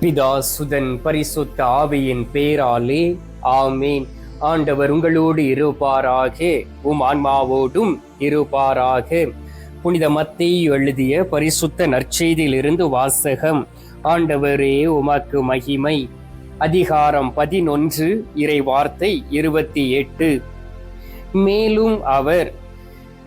பிதா சுதன் பரிசுத்த ஆவியின் பேராலே ஆமீன். ஆண்டவர் உங்களோடு இருப்பாராக உம் ஆன்மாவோடும் இருப்பாராக. புனித மத்தேயு எழுதிய பரிசுத்த நற்செய்தியிலிருந்து வாசகம் ஆண்டவரே உமக்கு மகிமை. அதிகாரம் பதினொன்று இறை வார்த்தை இருபத்தி எட்டு. மேலும் அவர்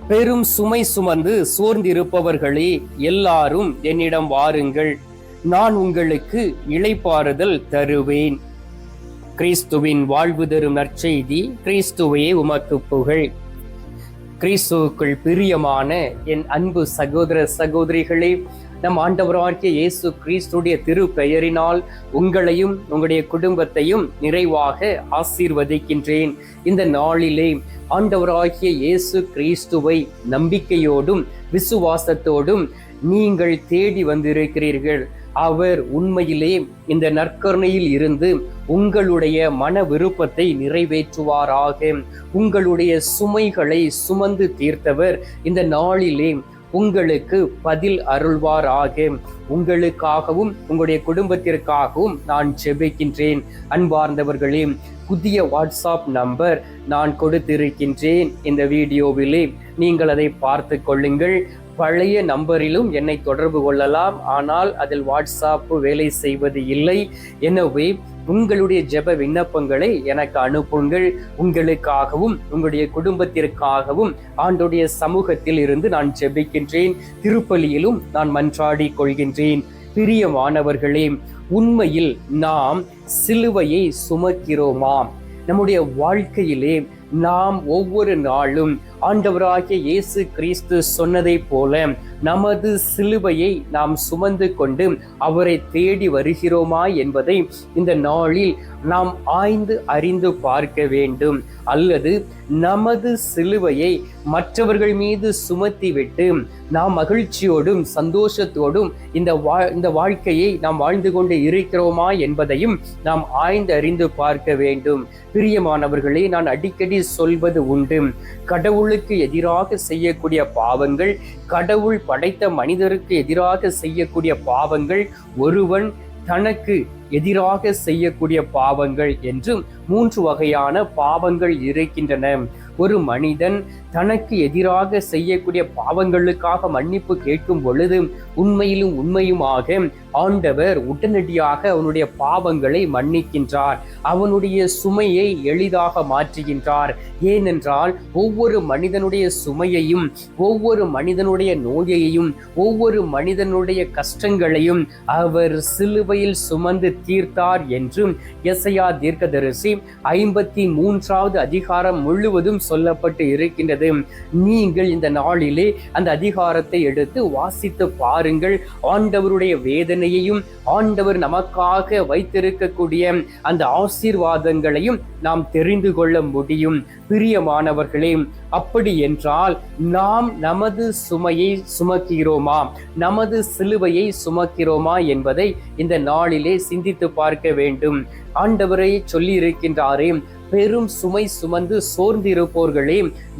பெரும் சுமை சுமந்து சோர்ந்திருப்பவர்களே எல்லாரும் என்னிடம் வாருங்கள். நான் உங்களுக்கு இளைப்பாறுதல் தருவேன். கிறிஸ்துவின் வாழ்வு தரும் நற்செய்தி கிறிஸ்துவையே உமக்கு புகழ். கிறிஸ்துவுக்குள் பிரியமான என் அன்பு சகோதர சகோதரிகளே நம் ஆண்டவராகிய இயேசு கிறிஸ்துடைய திரு பெயரினால் உங்களையும் உங்களுடைய குடும்பத்தையும் நிறைவாக ஆசீர்வதிக்கின்றேன். இந்த நாளிலே ஆண்டவராகிய இயேசு கிறிஸ்துவை நம்பிக்கையோடும் விசுவாசத்தோடும் நீங்கள் தேடி வந்திருக்கிறீர்கள். அவர் உண்மையிலே இந்த நற்கருணையில் இருந்து உங்களுடைய மன விருப்பத்தை நிறைவேற்றுவாராக. உங்களுடைய சுமைகளை சுமந்து தீர்த்தவர் இந்த நாளிலே உங்களுக்கு பதில் அருள்வாராக. உங்களுக்காகவும் உங்களுடைய குடும்பத்திற்காகவும் நான் ஜெபிக்கின்றேன். அன்பார்ந்தவர்களே புதிய வாட்ஸ்அப் நம்பர் நான் கொடுத்திருக்கின்றேன். இந்த வீடியோவிலே நீங்கள் அதை பார்த்து கொள்ளுங்கள். பழைய நம்பரிலும் என்னை தொடர்பு கொள்ளலாம். ஆனால் அதில் வாட்ஸ்அப் வேலை செய்வது இல்லை. எனவே உங்களுடைய ஜெப விண்ணப்பங்களை எனக்கு அனுப்புங்கள். உங்களுக்காகவும் உங்களுடைய குடும்பத்திற்காகவும் ஆண்டுடைய சமூகத்தில் இருந்து நான் ஜெபிக்கின்றேன். திருப்பலியிலும் நான் மன்றாடி கொள்கின்றேன். பிரியமானவர்களே உண்மையில் நாம் சிலுவையை சுமக்கிறோமா? நம்முடைய வாழ்க்கையிலே நாம் ஒவ்வொரு நாளும் ஆண்டவராகிய இயேசு கிறிஸ்து சொன்னதை போல நமது சிலுவையை நாம் சுமந்து கொண்டு அவரை தேடி வருகிறோமா என்பதை இந்த நாளில் நாம் ஆய்ந்து அறிந்து பார்க்க வேண்டும். அல்லது நமது சிலுவையை மற்றவர்கள் மீது சுமத்திவிட்டு நாம் மகிழ்ச்சியோடும் சந்தோஷத்தோடும் இந்த வா இந்த வாழ்க்கையை நாம் வாழ்ந்து கொண்டு இருக்கிறோமா என்பதையும் நாம் ஆய்ந்து அறிந்து பார்க்க வேண்டும். பிரியமானவர்களே நான் அடிக்கடி சொல்வது உண்டு. கடவுள் கடவுளுக்கு எதிராக செய்யக்கூடிய பாவங்கள் கடவுள் படைத்த மனிதருக்கு எதிராக செய்யக்கூடிய பாவங்கள் ஒருவன் தனக்கு எதிராக செய்யக்கூடிய பாவங்கள் என்றும் மூன்று வகையான பாவங்கள் இருக்கின்றன. ஒரு மனிதன் தனக்கு எதிராக செய்யக்கூடிய பாவங்களுக்காக மன்னிப்பு கேட்கும் பொழுது உண்மையிலும் உண்மையுமாக ஆண்டவர் உடனடியாக அவனுடைய பாவங்களை மன்னிக்கின்றார். அவனுடைய சுமையை எளிதாக மாற்றுகின்றார். ஏனென்றால் ஒவ்வொரு மனிதனுடைய சுமையையும் ஒவ்வொரு மனிதனுடைய நோயையும் ஒவ்வொரு மனிதனுடைய கஷ்டங்களையும் அவர் சிலுவையில் சுமந்து தீர்த்தார் என்றும் எசையா தீர்க்கதரிசி ஐம்பத்தி மூன்றாவது அதிகாரம் முழுவதும் சொல்லப்பட்டு இருக்கின்றது. நீங்கள் இந்த நாளிலே அந்த அதிகாரத்தை எடுத்து வாசித்து பாருங்கள். ஆண்டவருடைய வேதனையையும் ஆண்டவர் நமக்காக வைத்திருக்கக்கூடிய அந்த ஆசீர்வாதங்களையும் நாம் தெரிந்து கொள்ள முடியும். பிரியமானவர்களே அப்படி என்றால் நாம் நமது சுமையை சுமக்கிறோமா? நமது சிலுவையை சுமக்கிறோமா என்பதை இந்த நாளிலே சிந்தித்து பார்க்க வேண்டும். ஆண்டவரை சொல்லி இருக்கின்றாரே பெரும் சுமை சுமந்து சோர்ந்திருப்போர்களே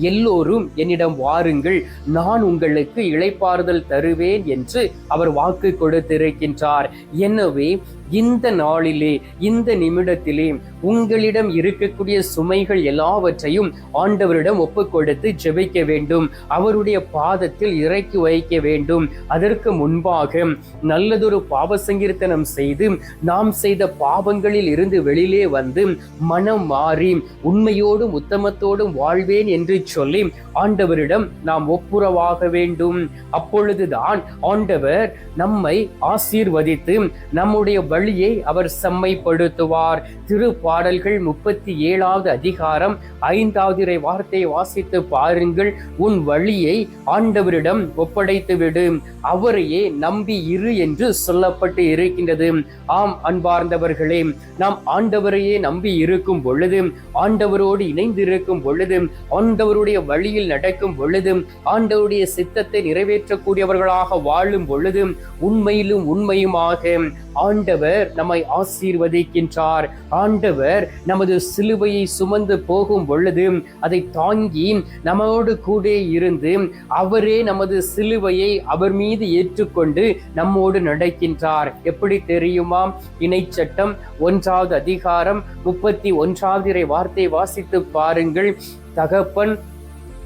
எல்லோரும் என்னிடம் வாருங்கள். நான் உங்களுக்கு இழைப்பாறுதல் தருவேன் என்று அவர் வாக்கு கொடுத்திருக்கின்றார். எனவே இந்த நாளிலே இந்த நிமிடத்திலே உங்களிடம் இருக்கக்கூடிய சுமைகள் எல்லாவற்றையும் ஆண்டவரிடம் ஒப்பு கொடுத்து ஜெபிக்க வேண்டும். அவருடைய பாதத்தில் இறக்கி வைக்க வேண்டும். அதற்கு முன்பாக நல்லதொரு பாவ சங்கீர்த்தனம் செய்து நாம் செய்த பாவங்களில் இருந்து வெளியிலே வந்து மனம் மாறி உண்மையோடும் உத்தமத்தோடும் வாழ்வேன் என்று சொல்லி ஆண்டவரிடம் நாம் ஒப்புரவாக வேண்டும். அப்பொழுதுதான் ஆண்டவர் நம்மை ஆசீர்வதித்து நம்முடைய வழியை அவர் செம்மைப்படுத்துவார். திரு பாடல்கள் முப்பத்தி ஏழாவது அதிகாரம் ஐந்தாவது வார்த்தையை வாசித்து பாருங்கள். உன் வழியை ஆண்டவரிடம் ஒப்படைத்து விடு அவரையே நம்பி இரு என்று சொல்லப்பட்டு இருக்கின்றது. ஆம் அன்பார்ந்தவர்களே நாம் ஆண்டவரையே நம்பி இருக்கும் பொழுது ஆண்டவரோடு இணைந்து இருக்கும் பொழுது ஆண்டவருடைய வழியில் நடக்கும் பொழுது ஆண்டவருடைய சித்தத்தை நிறைவேற்றக்கூடியவர்களாக வாழும் பொழுது உண்மையிலும் உண்மையுமாக ஆண்டவர் நம்மை ஆசீர்வதிக்கின்றார். ஆண்டவர் நமது சிலுவையை சுமந்து போகும் பொழுது அதை தாங்கி நம்மோடு கூட இருந்து அவரே நமது சிலுவையை அவர் மீது ஏற்றுக்கொண்டு நம்மோடு நடக்கின்றார். எப்படி தெரியுமா? இணைச்சட்டம் ஒன்றாவது அதிகாரம் முப்பத்தி ஒன்றாவது வார்த்தை வாசித்து பாருங்கள். தகப்பன்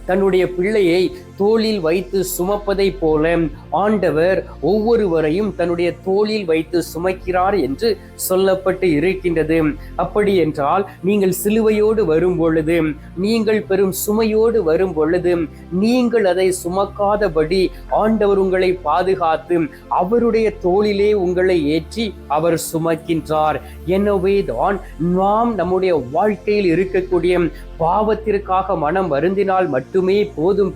தன்னுடைய பிள்ளையை தோளில் வைத்து சுமப்பதை போல ஆண்டவர் ஒவ்வொருவரையும் தன்னுடைய தோளில் வைத்து சுமக்கிறார் என்று சொல்லப்பட்டு இருக்கின்றது. அப்படி என்றால் நீங்கள் சிலுவையோடு வரும் பொழுது நீங்கள் பெரும் சுமையோடு வரும் பொழுது நீங்கள் அதை சுமக்காதபடி ஆண்டவர் உங்களை பாதுகாத்து அவருடைய தோளிலே உங்களை ஏற்றி அவர் சுமக்கின்றார். எனவே தான் நாம் நம்முடைய வாழ்க்கையில் இருக்கக்கூடிய பாவத்திற்காக மனம் வருந்தினால் மட்டுமே போதும்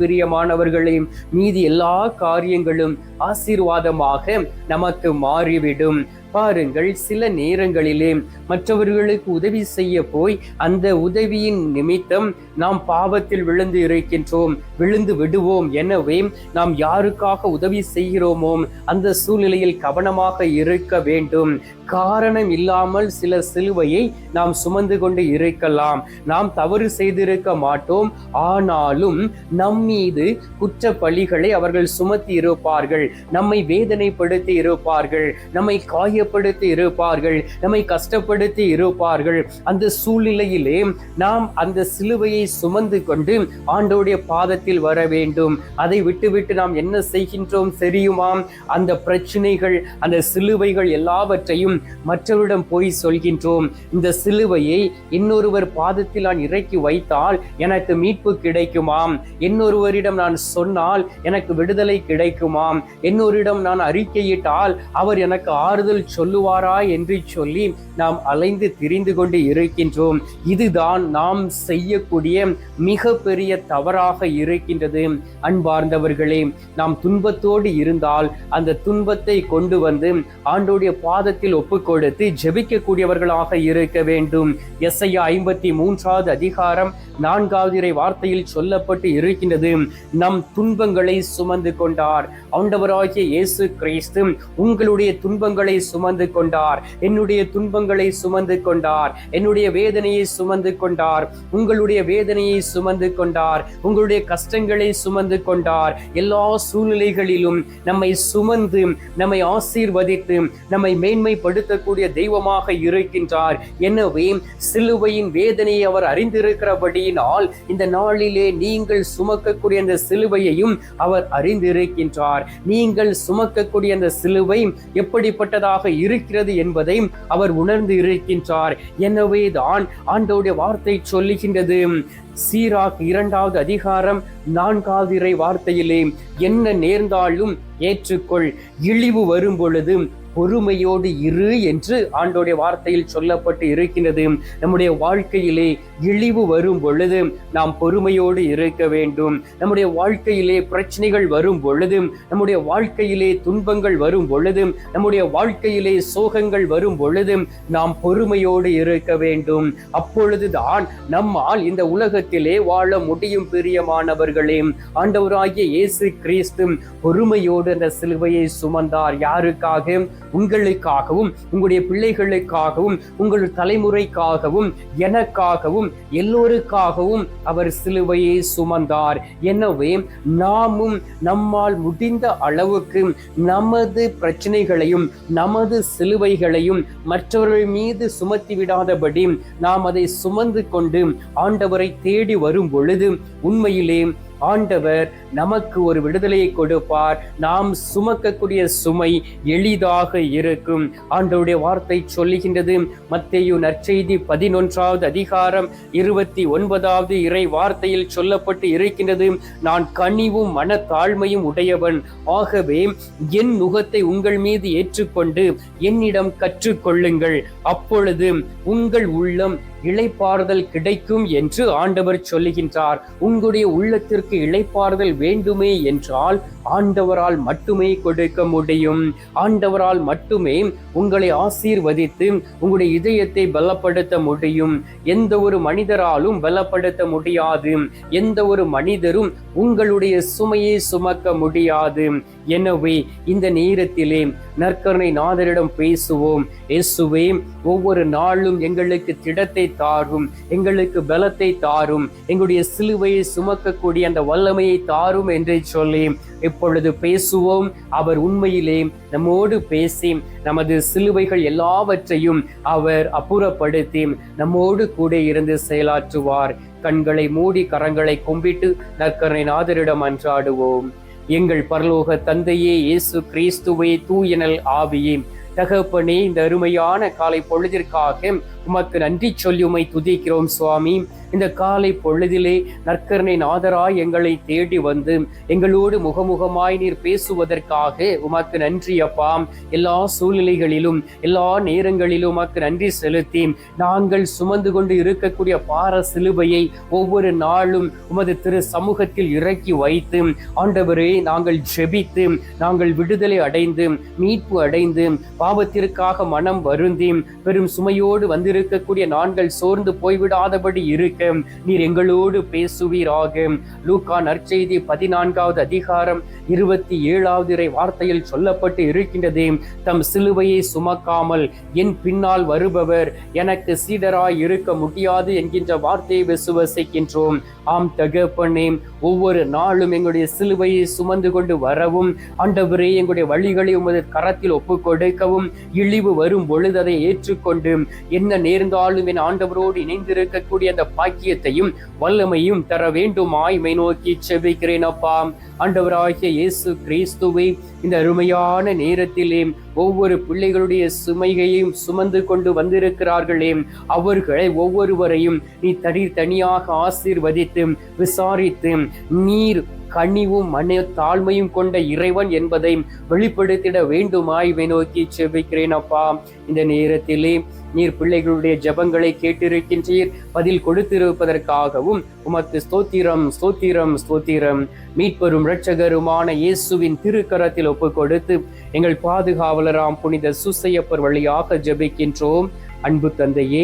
பிரியமானவர்களே மீதி எல்லா காரியங்களும் ஆசீர்வாதமாக நமக்கு மாறிவிடும். பாருங்கள் சில நேரங்களிலே மற்றவர்களுக்கு உதவி செய்ய போய் அந்த உதவியின் நிமித்தம் நாம் பாவத்தில் விழுந்து இருக்கின்றோம் விழுந்து விடுவோம் எனவே நாம் யாருக்காக உதவி செய்கிறோமோ அந்த சூழ்நிலையில் கவனமாக இருக்க வேண்டும். காரணம் இல்லாமல் சில சிலுவையை நாம் சுமந்து கொண்டு இருக்கலாம். நாம் தவறு செய்திருக்க மாட்டோம். ஆனாலும் நம் மீது குற்ற பழிகளை அவர்கள் சுமத்தி இருப்பார்கள். நம்மை வேதனைப்படுத்தி இருப்பார்கள். நம்மை காயப்படுத்தி இருப்பார்கள். நம்மை கஷ்டப்படுத்தி இருப்பார்கள். அந்த சூழ்நிலையிலே நாம் அந்த சிலுவையை சுமந்து கொண்டு ஆண்டோடைய பாதத்தில் வர வேண்டும். அதை விட்டுவிட்டு நாம் என்ன செய்கின்றோம் தெரியுமா? அந்த பிரச்சனைகள் அந்த சிலுவைகள் எல்லாவற்றையும் மற்றவரிடம் போய் சொல்கின்றோம். இந்த சிலுவையை இன்னொருவர் பாதத்தில் நான் இறக்கி வைத்தால் எனக்கு மீட்பு கிடைக்குமாம். இன்னொருவரிடம் நான் சொன்னால் எனக்கு விடுதலை கிடைக்குமாம். இன்னொருடம் நான் அறிக்கையிட்டால் அவர் எனக்கு ஆறுதல் சொல்லுவாரா என்று சொல்லி நாம் அலைந்து திரிந்து கொண்டு இருக்கின்றோம். இதுதான் நாம் செய்யக்கூடிய மிக பெரிய தவறாக இருக்கின்றது. அன்பார்ந்தவர்களே நாம் துன்பத்தோடு இருந்தால் அந்த துன்பத்தை கொண்டு வந்து ஆண்டோடைய பாதத்தில் ஒப்பு கொடுத்து ஜெபிக்கக்கூடியவர்களாக இருக்க வேண்டும். எஸ்ஐயா ஐம்பத்தி மூன்றாவது அதிகாரம் நான்காவது வார்த்தையில் சொல்லப்பட்டு இருக்கின்றது. நம் துன்பங்களை சுமந்து கொண்டார். ஆண்டவராகிய இயேசு கிறிஸ்து உங்களுடைய துன்பங்களை சுமந்து கொண்டார். என்னுடைய துன்பங்களை சுமந்து கொண்டார். என்னுடைய வேதனையை சுமந்து கொண்டார். உங்களுடைய வேதனையை சுமந்து கொண்டார். உங்களுடைய கஷ்டங்களை சுமந்து கொண்டார். எல்லா சூழ்நிலைகளிலும் நம்மை சுமந்து நம்மை ஆசீர்வதித்து நம்மை மேன்மைப்படுத்தக்கூடிய தெய்வமாக இருக்கின்றார். எனவே சிலுவையின் வேதனையை அவர் அறிந்திருக்கிறபடியினால் இந்த நாளிலே நீங்கள் சுமக்கக்கூடிய அந்த சிலுவையையும் அவர் அறிந்திருக்கின்றார். நீங்கள் சுமக்கக்கூடிய அந்த சிலுவை எப்படிப்பட்டதாக இருக்கிறது என்பதை அவர் உணர்ந்து இருக்கின்றார் எனவே தான் ஆண்டோடைய வார்த்தை சொல்லுகின்றது. சீராக் இரண்டாவது அதிகாரம் நான்காவது இறை வார்த்தையிலே என்ன நேர்ந்தாலும் ஏற்றுக்கொள் இழிவு வரும் பொழுது பொறுமையோடு இரு என்று ஆண்டோடைய வார்த்தையில் சொல்லப்பட்டு இருக்கின்றது. நம்முடைய வாழ்க்கையிலே இழிவு வரும் பொழுது நாம் பொறுமையோடு இருக்க வேண்டும். நம்முடைய வாழ்க்கையிலே பிரச்சனைகள் வரும் பொழுது நம்முடைய வாழ்க்கையிலே துன்பங்கள் வரும் பொழுது நம்முடைய வாழ்க்கையிலே சோகங்கள் வரும் பொழுது நாம் பொறுமையோடு இருக்க வேண்டும். அப்பொழுதுதான் நம்மால் இந்த உலகத்திலே வாழ முடியும் பிரியமானவர்களே. ஆண்டவராகிய இயேசு கிறிஸ்து பொறுமையோடு அந்த சிலுவையை சுமந்தார். யாருக்காக? உங்களுக்காகவும் உங்களுடைய பிள்ளைகளுக்காகவும் உங்கள் தலைமுறைக்காகவும் எனக்காகவும் எல்லோருக்காகவும் அவர் சிலுவையை சுமந்தார். எனவே நாமும் நம்மால் முடிந்த அளவுக்கு நமது பிரச்சனைகளையும் நமது சிலுவைகளையும் மற்றவர்கள் மீது சுமத்தி விடாதபடி நாம் அதை சுமந்து கொண்டு ஆண்டவரை தேடி வரும் பொழுது உண்மையிலே ஆண்டவர் நமக்கு ஒரு விடுதலையை கொடுப்பார். நாம் சுமக்கக்கூடிய சுமை எளிதாக இருக்கும். ஆண்டவருடைய வார்த்தை சொல்லுகின்றது. மத்தேயு நற்செய்தி பதினொன்றாவது அதிகாரம் இருபத்தி ஒன்பதாவது இறை வார்த்தையில் சொல்லப்பட்டு இருக்கின்றது. நான் கனிவும் மனத்தாழ்மையும் உடையவன். ஆகவே என் நுகத்தை உங்கள் மீது ஏற்றுக்கொண்டு என்னிடம் கற்றுக்கொள்ளுங்கள். அப்பொழுது உங்கள் உள்ளம் இழைப்பாறுதல் கிடைக்கும் என்று ஆண்டவர் சொல்லுகின்றார். உங்களுடைய உள்ளத்திற்கு இழைப்பாறுதல் வேண்டுமே என்றால் ஆண்டவரால் மட்டுமே கொடுக்க முடியும். ஆண்டவரால் மட்டுமே உங்களை ஆசீர்வதித்து உங்களுடைய இதயத்தை பலப்படுத்த முடியும். எந்த ஒரு மனிதராலும் பலப்படுத்த முடியாது. எந்த ஒரு மனிதரும் உங்களுடைய சுமையை சுமக்க முடியாது. எனவே இந்த நேரத்திலே நற்கருணை நாதரிடம் பேசுவோம். இயேசுவே ஒவ்வொரு நாளும் எங்களுக்கு திடத்தை தாரும் எங்களுக்கு பலத்தை தாரும் எங்களுடைய சிலுவையை சுமக்கக்கூடிய அந்த வல்லமையை தாரும் என்று சொல்லி இப்பொழுது பேசுவோம். அவர் உண்மையிலே நம்மோடு பேசி நமது சிலுவைகள் எல்லாவற்றையும் அவர் அப்புறப்படுத்தி நம்மோடு கூட இருந்து செயலாற்றுவார். கண்களை மூடி கரங்களை கும்பிட்டு நற்கரை நாதரிடம் அன்றாடுவோம். எங்கள் பரலோக தந்தையே இயேசு கிறிஸ்துவே தூயனல் ஆவியே. தகப்பனே இந்த அருமையான காலை பொழுதிற்காக உமக்கு நன்றி சொல்லி உமை துதிக்கிறோம் சுவாமி. இந்த காலை பொழுதிலே நற்கரணை நாதராய் எங்களை தேடி வந்து எங்களோடு முகமுகமாய் நீர் பேசுவதற்காக உமக்கு நன்றி அப்பா. எல்லா சூழ்நிலைகளிலும் எல்லா நேரங்களிலும் உமக்கு நன்றி செலுத்தி நாங்கள் சுமந்து கொண்டு இருக்கக்கூடிய பார சிலுவையை ஒவ்வொரு நாளும் உமது திரு சமூகத்தில் இறக்கி வைத்து ஆண்டவரே நாங்கள் ஜெபித்து நாங்கள் விடுதலை அடைந்து மீட்பு அடைந்து பாவத்திற்காக மனம் வருந்தி பெரும் சுமையோடு வந்து வந்திருக்கக்கூடிய நாங்கள் சோர்ந்து போய்விடாதபடி இருக்க. நீர் எங்களோடு பேசுவீராக. லூக்கா நற்செய்தி பதினான்காவது அதிகாரம் இருபத்தி ஏழாவது இறை வார்த்தையில் சொல்லப்பட்டு இருக்கின்றது. தம் சிலுவையை சுமக்காமல் என் பின்னால் வருபவர். எனக்கு சீடராய் இருக்க முடியாது என்கின்ற வார்த்தையை விசுவசிக்கின்றோம் ஆம் தகப்பனே ஒவ்வொரு நாளும் எங்களுடைய சிலுவையை சுமந்து கொண்டு வரவும் ஆண்டவரே எங்களுடைய வழிகளை உமது கரத்தில் ஒப்புக் கொடுக்கவும் இழிவு வரும் பொழுது அதை ஏற்றுக்கொண்டு என்ன நேர்ந்தாலும் என் ஆண்டவரோடு இணைந்திருக்கக்கூடிய அந்த பாக்கியத்தையும் வல்லமையும் தர வேண்டுமாய் மை நோக்கி செவிக்கிறேன் அப்பா. ஆண்டவராகிய இயேசு கிறிஸ்துவை இந்த அருமையான நேரத்திலே ஒவ்வொரு பிள்ளைகளுடைய சுமைகையும் சுமந்து கொண்டு வந்திருக்கிறார்களே. அவர்களை ஒவ்வொருவரையும் நீ தனி தனியாக ஆசீர்வதித்து விசாரித்து நீர் கனிவும் மன தாழ்மையும் கொண்ட இறைவன் என்பதை வெளிப்படுத்திட வேண்டுமாய் நோக்கி செபிக்கிறேன் அப்பா. இந்த நேரத்திலே நீர் பிள்ளைகளுடைய ஜபங்களை கேட்டிருக்கின்றீர். பதில் கொடுத்திருப்பதற்காகவும் உமக்கு ஸ்தோத்திரம் ஸ்தோத்திரம் ஸ்தோத்திரம். மீட்பெரும் இரட்சகருமான இயேசுவின் திருக்கரத்தில் ஒப்பு கொடுத்து எங்கள் பாதுகாவலராம் புனித சுசையப்பர் வழியாக ஜெபிக்கின்றோம். அன்பு தந்தையே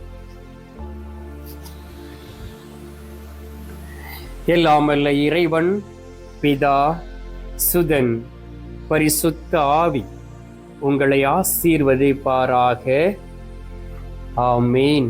எல்லாமல்ல இறைவன் பிதா சுதன் பரிசுத்த ஆவி உங்களை ஆசீர்வதிப்பாராக. ஆமீன்.